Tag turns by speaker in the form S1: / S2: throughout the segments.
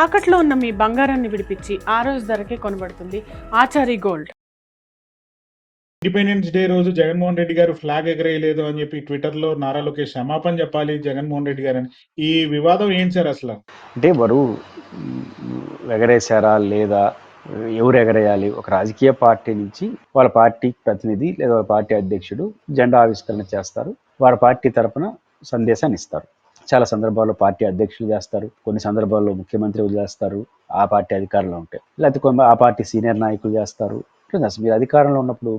S1: తాకట్లో ఉన్న మీ బంగారాన్ని విడిపించి ఆ రోజు ధరకే కొనబడుతుంది ఆచారి గోల్డ్.
S2: ఇండిపెండెన్స్ డే రోజు జగన్మోహన్ రెడ్డి గారు ఫ్లాగ్ ఎగరేయలేదు అని చెప్పి ట్విట్టర్లో నారా లోకేష్ క్షమాపణ చెప్పాలి జగన్మోహన్ రెడ్డి గారు అని. ఈ వివాదం ఏంటి సార్ అసలు?
S3: అంటే వారు ఎగరేశారా లేదా? ఎవరు ఎగరేయాలి? ఒక రాజకీయ పార్టీ నుంచి వాళ్ళ పార్టీ ప్రతినిధి లేదా వాళ్ళ పార్టీ అధ్యక్షుడు జెండా ఆవిష్కరణ చేస్తారు. వారి పార్టీ తరపున సందేశాన్ని ఇస్తారు. చాలా సందర్భాల్లో పార్టీ అధ్యక్షులు చేస్తారు కొన్ని సందర్భాల్లో ముఖ్యమంత్రి చేస్తారు ఆ పార్టీ అధికారంలో ఉంటే. లేకపోతే కొంత ఆ పార్టీ సీనియర్ నాయకులు చేస్తారు. మీరు అధికారంలో ఉన్నప్పుడు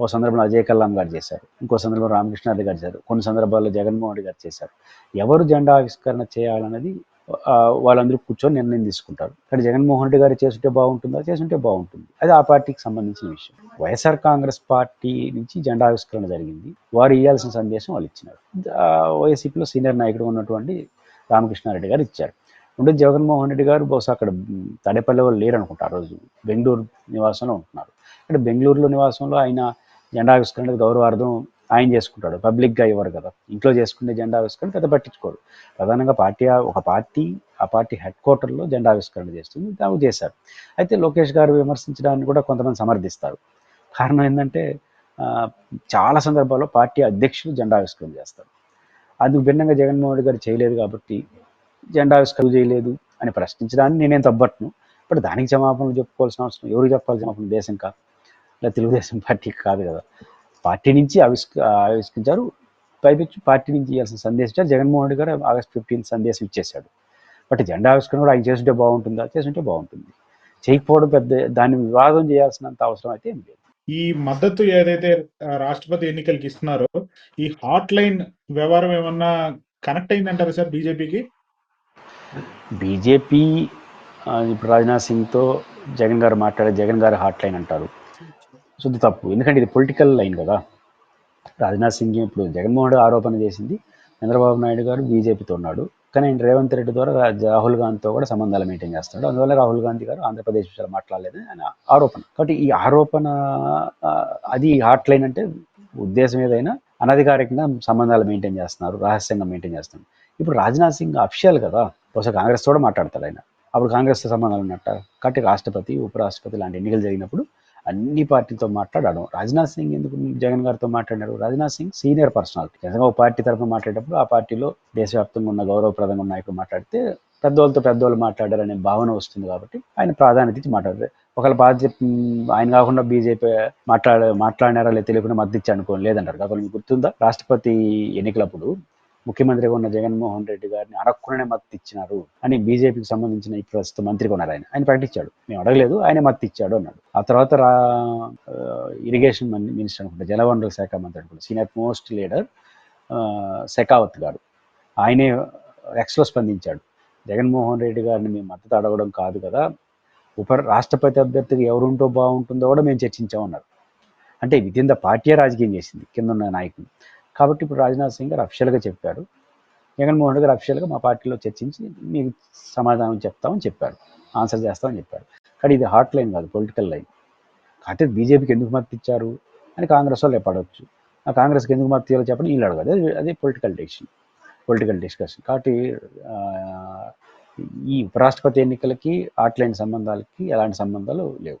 S3: ఓ సందర్భంలో అజయ్ కల్లాం గారు చేశారు ఇంకో సందర్భంలో రామకృష్ణారెడ్డి గారు చేశారు కొన్ని సందర్భాల్లో జగన్మోహన్ రెడ్డి గారు చేశారు. ఎవరు జెండా ఆవిష్కరణ చేయాలన్నది వాళ్ళందరూ కూర్చొని నిర్ణయం తీసుకుంటారు. కానీ జగన్మోహన్ రెడ్డి గారు చేస్తుంటే బాగుంటుందా? చేస్తుంటే బాగుంటుంది. అది ఆ పార్టీకి సంబంధించిన విషయం. వైఎస్ఆర్ కాంగ్రెస్ పార్టీ నుంచి జెండా ఆవిష్కరణ జరిగింది. వారు ఇవ్వాల్సిన సందేశం వాళ్ళు ఇచ్చినారు. ఆ, వైసీపీలో సీనియర్ నాయకుడు ఉన్నటువంటి రామకృష్ణారెడ్డి గారు ఇచ్చారు. ఉండే జగన్మోహన్ రెడ్డి గారు బహుశా అక్కడ తడేపల్లి వాళ్ళు లేరు అనుకుంటారు ఆ రోజు. బెంగళూరు నివాసంలో ఉంటున్నారు. అంటే బెంగళూరులో నివాసంలో ఆయన జెండా ఆవిష్కరణ గౌరవార్థం ఆయన చేసుకుంటాడు. పబ్లిక్గా ఇవ్వరు కదా. ఇంట్లో చేసుకునే జెండా ఆవిష్కరణ పెద్ద పట్టించుకోరు. ప్రధానంగా పార్టీ ఒక పార్టీ ఆ పార్టీ హెడ్ క్వార్టర్లో జెండా ఆవిష్కరణ చేస్తుంది. తాము చేశారు. అయితే లోకేష్ గారు విమర్శించడానికి కూడా కొంతమంది సమర్థిస్తారు. కారణం ఏంటంటే ఆ, చాలా సందర్భాల్లో పార్టీ అధ్యక్షులు జెండా ఆవిష్కరణ చేస్తారు. అందుకు భిన్నంగా జగన్మోహన్ రెడ్డి గారు చేయలేదు కాబట్టి జెండా ఆవిష్కరణ చేయలేదు అని ప్రశ్నించడాన్ని నేనేం తప్పట్ను. బట్ దానికి జమాపణలు చెప్పుకోవాల్సిన అవసరం ఎవరు చెప్పాలి క్షమాపణ దేశం కాదు. లేదా తెలుగుదేశం పార్టీకి కాదు కదా. పార్టీ నుంచి ఆవిష్క ఆవిష్కరించారు. పైపెచ్చు పార్టీ నుంచి ఇవ్వాల్సిన సందేశం ఇచ్చారు జగన్మోహన్ రెడ్డి గారు ఆగస్ట్ ఫిఫ్టీన్ సందేశం ఇచ్చేశాడు. బట్ జెండా ఆవిష్కరణ కూడా ఆయన చేస్తుంటే బాగుంటుందా? చేస్తుంటే బాగుంటుంది. చేయకపోవడం పెద్ద దాన్ని వివాదం చేయాల్సినంత అవసరం అయితే ఏం లేదు.
S2: ఈ మద్దతు ఏదైతే రాష్ట్రపతి ఎన్నికలకి ఇస్తున్నారో ఈ హాట్ లైన్ వ్యవహారం ఏమన్నా కనెక్ట్ అయిందంటారా సార్ బీజేపీకి?
S3: బీజేపీ ఇప్పుడు రాజ్నాథ్ సింగ్తో జగన్ గారు మాట్లాడే జగన్ గారు హాట్ లైన్ అంటారు. శుద్ధ తప్పు. ఎందుకంటే ఇది పొలిటికల్ లైన్ కదా. రాజ్నాథ్ సింగ్ ఇప్పుడు జగన్మోహన్ రెడ్డి ఆరోపణ చేసింది. చంద్రబాబు నాయుడు గారు బీజేపీతో ఉన్నాడు. కానీ ఆయన రేవంత్ రెడ్డి ద్వారా రాహుల్ గాంధీతో కూడా సంబంధాలు మెయింటైన్ చేస్తున్నాడు అందువల్ల రాహుల్ గాంధీ గారు ఆంధ్రప్రదేశ్ విషయాలు మాట్లాడలేదని ఆయన ఆరోపణ. కాబట్టి ఈ ఆరోపణ అది హాట్ లైన్ అంటే ఉద్దేశం ఏదైనా అనధికారికంగా సంబంధాలు మెయింటైన్ చేస్తున్నారు రహస్యంగా మెయింటైన్ చేస్తున్నారు. ఇప్పుడు రాజ్నాథ్ సింగ్ అఫిషియల్ కదా. బహుశా కాంగ్రెస్ కూడా మాట్లాడతాడు ఆయన. అప్పుడు కాంగ్రెస్తో సంబంధాలు ఉన్నట్ట? కాబట్టి రాష్ట్రపతి ఉపరాష్ట్రపతి లాంటి ఎన్నికలు జరిగినప్పుడు అన్ని పార్టీలతో మాట్లాడాడు. రాజ్నాథ్ సింగ్ ఎందుకు జగన్ గారితో మాట్లాడారు? Rajnath Singh senior personality. నిజంగా ఒక పార్టీ తరఫున మాట్లాడేటప్పుడు ఆ పార్టీలో దేశవ్యాప్తంగా ఉన్న గౌరవప్రదంగా ఉన్న నాయకులు మాట్లాడితే పెద్దవాళ్ళతో పెద్దవాళ్ళు మాట్లాడారనే భావన వస్తుంది కాబట్టి ఆయన ప్రాధాన్యత ఇచ్చి మాట్లాడారు. ఒకవేళ బాధ్యత ఆయన కాకుండా బీజేపీ మాట్లాడ మాట్లాడినారా లేదా తెలియకుండా మద్దతు ఇచ్చి అనుకోని లేదంటారు. కాకపోతే గుర్తుందా? రాష్ట్రపతి ఎన్నికలప్పుడు ముఖ్యమంత్రిగా ఉన్న జగన్మోహన్ రెడ్డి గారిని అడగకుండానే మద్దతు ఇచ్చినారు అని బీజేపీకి సంబంధించిన ఈ ప్రస్తుత మంత్రి కొన్నారు ఆయన. ఆయన ప్రకటించాడు. మేము అడగలేదు ఆయన మద్దతు ఇచ్చాడు అన్నాడు. ఆ తర్వాత రా ఇరిగేషన్ మినిస్టర్ అనుకుంటా జలవనరుల శాఖ మంత్రి అనుకుంటా సీనియర్ మోస్ట్ లీడర్ శెకావత్ గారు. ఆయనే ఎక్స్లో స్పందించాడు. జగన్మోహన్ రెడ్డి గారిని మేము మద్దతు అడగడం కాదు కదా ఉప రాష్ట్రపతి అభ్యర్థికి ఎవరుంటో బాగుంటుందో కూడా మేము చర్చించామన్నారు. అంటే విదిన్ ద పార్టీ రాజకీయం చేసింది కింద ఉన్న నాయకులు. కాబట్టి ఇప్పుడు రాజ్నాథ్ సింగ్ గారు అఫిషియల్గా చెప్పారు. జగన్మోహన్ రెడ్డి గారు అఫిషియల్గా మా పార్టీలో చర్చించి మీకు సమాధానం చెప్తామని చెప్పారు. ఆన్సర్ చేస్తామని చెప్పారు. కానీ ఇది హాట్ లైన్ కాదు పొలిటికల్ లైన్. కాబట్టి బీజేపీకి ఎందుకు మద్దతు ఇచ్చారు అని కాంగ్రెస్ వాళ్ళు పడవచ్చు ఆ కాంగ్రెస్కి ఎందుకు మద్దతు ఇవ్వాలో చెప్పండి వీళ్ళు అడగదు. అదే అదే పొలిటికల్ డెసిషన్ పొలిటికల్ డిస్కషన్. కాబట్టి ఈ ఉపరాష్ట్రపతి ఎన్నికలకి హాట్ లైన్ సంబంధాలకి ఎలాంటి సంబంధాలు లేవు.